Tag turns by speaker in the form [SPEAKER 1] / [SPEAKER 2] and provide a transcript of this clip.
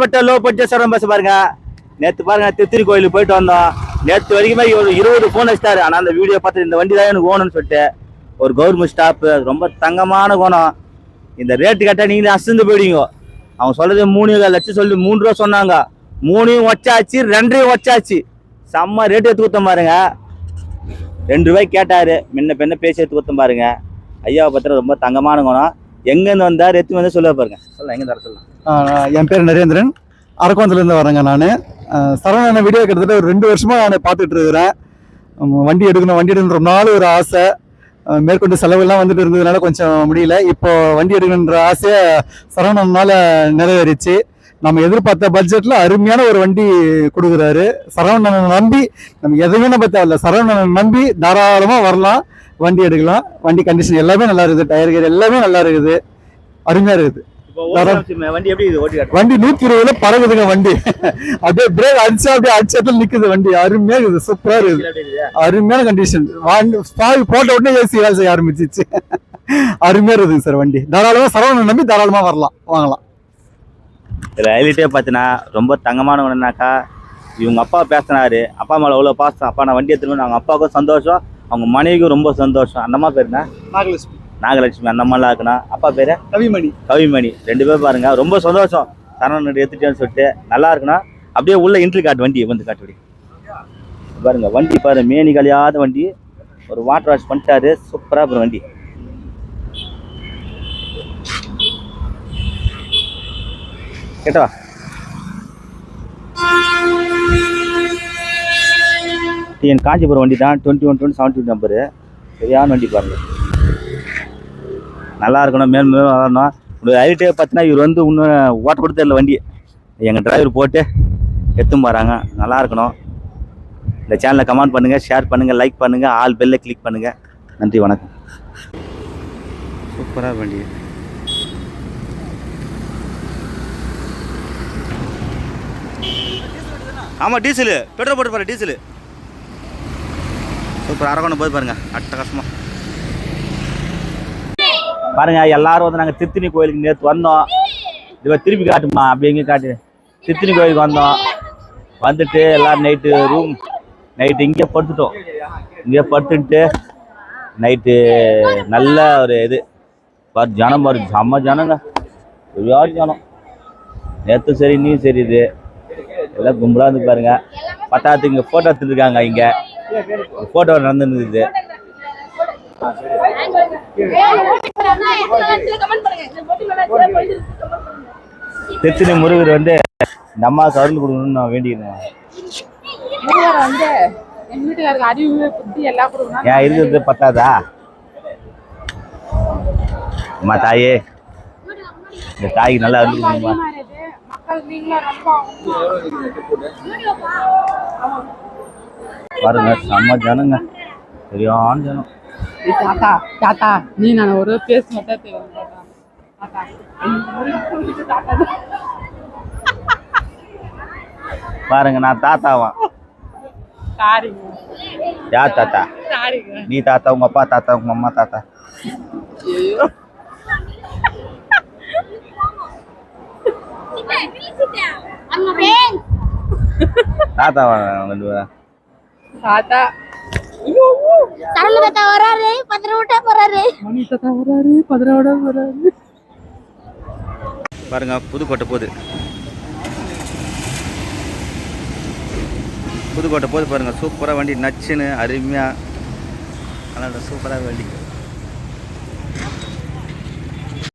[SPEAKER 1] பட்ட low budget சொல்றேன் bus பாருங்க. நேத்து பாருங்க திருத்திரி கோயிலுக்கு போயிட்டு வந்தோம். நேத்து வரைக்குமே ஒரு இருபது ஃபோன் வச்சிட்டாரு. ஆனால் அந்த வீடியோ பார்த்து இந்த வண்டி தான் எனக்கு ஓணும்னு சொல்லிட்டு ஒரு கவர்மெண்ட் ஸ்டாப்பு ரொம்ப தங்கமான குணம். இந்த ரேட்டு கேட்டால் நீங்களே அசந்து போயிடுவீங்க. அவங்க சொல்றது மூணு லட்சம் சொல்லி மூணு ரூபா சொன்னாங்க. மூணையும் வச்சாச்சு ரெண்டையும் வச்சாச்சு செம்ம ரேட்டு எடுத்து கொடுத்தோம் பாருங்க. ரெண்டு ரூபாய் கேட்டாரு. முன்ன பின்ன பேசி எடுத்து கொடுத்தோம் பாருங்க. ஐயாவை பத்திரம் ரொம்ப தங்கமான குணம். எங்கேருந்து வந்தார் எடுத்து வந்து சொல்ல பாருங்க. சொல்ல எங்க தர சொல்லலாம்.
[SPEAKER 2] என் பேர் நரேந்திரன். அரக்கோணத்துலேருந்து வரேங்க நான். சரவண வீடியோ கிட்டத்தட்ட ஒரு ரெண்டு வருஷமாக நான் பார்த்துட்டு இருக்கிறேன் வண்டி எடுக்கணும் வண்டி எடுக்கணும் ரொம்ப நாள் ஒரு ஆசை. மேற்கொண்டு செலவெல்லாம் வந்துட்டு இருந்ததுனால கொஞ்சம் முடியல. இப்போ வண்டி எடுக்கணுன்ற ஆசையை சரவணனால நிறைவேறிச்சு. நம்ம எதிர்பார்த்த பட்ஜெட்டில் அருமையான ஒரு வண்டி கொடுக்குறாரு. சரவணனை நம்பி நம்ம எதுவுமே நம்ம தேவையில்ல. சரவணனை நம்பி தாராளமாக வரலாம். வண்டி எடுக்கலாம். வண்டி கண்டிஷன் எல்லாமே நல்லா இருக்குது. டயர் கீர் எல்லாமே நல்லா இருக்குது. அருமையாக இருக்குது.
[SPEAKER 1] வண்டி
[SPEAKER 2] நூத்தி இருபதுல பறகுதுங்க வண்டி அப்படியே பிரேக் அடிச்சா அப்படியே அடிச்சத்துல நிக்குது வண்டி. அருமையா இருக்குது. சூப்பரா இருக்குது. அருமையான கண்டிஷன் போட்ட உடனே ஏசி வேலை செய்ய ஆரம்பிச்சிச்சு. அருமையா இருக்குது சார் வண்டி. தாராளமா சரவணன் நம்பி தாராளமா வரலாம். வாங்கலாம்.
[SPEAKER 1] ஹைலைட்டே பார்த்தீங்கன்னா ரொம்ப தங்கமான ஒன்றுனாக்கா இவங்க அப்பா பேசினாரு. அப்பா மேலே எவ்வளோ பாசம். அப்பா நான் வண்டி எடுத்துன்னு அவங்க அப்பாவுக்கும் சந்தோஷம். அவங்க மனைவிக்கும் ரொம்ப சந்தோஷம். அந்த அம்மா பேர் என்ன?
[SPEAKER 2] நாகலட்சுமி.
[SPEAKER 1] நாகலட்சுமி அந்த அம்மாலாம் இருக்கணும் அப்பா பேர்?
[SPEAKER 2] கவிமணி.
[SPEAKER 1] கவிமணி. ரெண்டு பேர் பாருங்க. ரொம்ப சந்தோஷம். சரணன் எடுத்துட்டேன்னு சொல்லிட்டு. நல்லா இருக்கணும் அப்படியே உள்ள இன்ட்ரி காட்டு வண்டி வந்து காட்டு வண்டி. பாருங்க வண்டி பாரு. மேனி கழியாத வண்டி. ஒரு வாட்டர் வாஷ் பண்ணிட்டாரு. சூப்பராக இருக்கும் வண்டி. கேட்டவா? என் காஞ்சிபுரம் வண்டி தான் twenty one twenty seventy number சரியான வண்டி பாருங்கள் நல்லா இருக்கணும் மேலும் மேலும் வளரணும் உங்களுக்கு ஹைட்டே பார்த்தீங்கன்னா இவர் வந்து இன்னும் ஓட்ட கொடுத்த இல்லை வண்டி. எங்கள் டிரைவர் போட்டு எடுத்துன்னு போகிறாங்க நல்லா இருக்கணும். இந்த சேனலை கமெண்ட் பண்ணுங்கள் ஷேர் பண்ணுங்கள் லைக் பண்ணுங்கள் ஆல் பெல்லை கிளிக் பண்ணுங்கள் நன்றி வணக்கம். சூப்பராக வண்டி. ஆமாம் டீசலு பெட்ரோல் போட்டு பாரு டீசலு சூப்பர். அரகோணம் போய் பாருங்க. அட்டகாசமாக பாருங்க எல்லாரும் வந்து நாங்கள் திருத்தணி கோயிலுக்கு நேற்று வந்தோம். இதை திருப்பி காட்டுமா? அப்படி எங்கேயும் காட்டு. திருத்தணி கோயிலுக்கு வந்தோம். வந்துட்டு எல்லாரும் நைட்டு ரூம் நைட்டு இங்கே படுத்துட்டோம். இங்கே படுத்துட்டு நைட்டு நல்ல ஒரு இது. பாரு ஜனம் பாரு செம்ம ஜனங்க. யாரு ஜனம். நேற்று சரி நீ சரி இது. எல்லாம் கும்பலாக இருந்து பாருங்க. பத்தாயிரத்துக்கு இங்கே ஃபோட்டோ எடுத்துருக்காங்க இங்கே. ஃபோட்டோ நடந்துருந்தது. திருத்தணி முருகர் வந்து இந்த அம்மா அருள் கொடுக்கணும்னு நான் வேண்டிக்கிறேன்
[SPEAKER 3] வந்து வீட்டுக்காருக்கு அறிவு புத்தி எல்லாம் கொடுக்கணும்
[SPEAKER 1] ஏன் இருக்கிறது பத்தாதா? அம்மா தாயே. இந்த தாய்க்கு நல்லா அருள்
[SPEAKER 3] மக்கள் நீங்களும் ரொம்ப
[SPEAKER 1] பாருங்க செம்ம ஜனங்க. சரியான ஜனம்.
[SPEAKER 3] தாத்தா தாத்தா நீ நான் ஒரு பேச தாத்தா.
[SPEAKER 1] பாருங்க நான்
[SPEAKER 3] சாரிங்க
[SPEAKER 1] யார் தாத்தா? நீ தாத்தா உங்க அப்பா தாத்தா உங்க அம்மா தாத்தா? தாத்தாவா ரெண்டு பேரும்.
[SPEAKER 3] தாத்தா
[SPEAKER 4] சரள தாத்தா வராரு பத்திர விட்டா போறாரு.
[SPEAKER 3] மணி தாத்தா வராரு பதினோட வராரு
[SPEAKER 1] பாருங்க புதுக்கோட்டை போகுது புதுக்கோட்டை போகுது பாருங்க சூப்பராக வண்டி நச்சுன்னு அருமையாக நல்லா சூப்பராக வண்டி.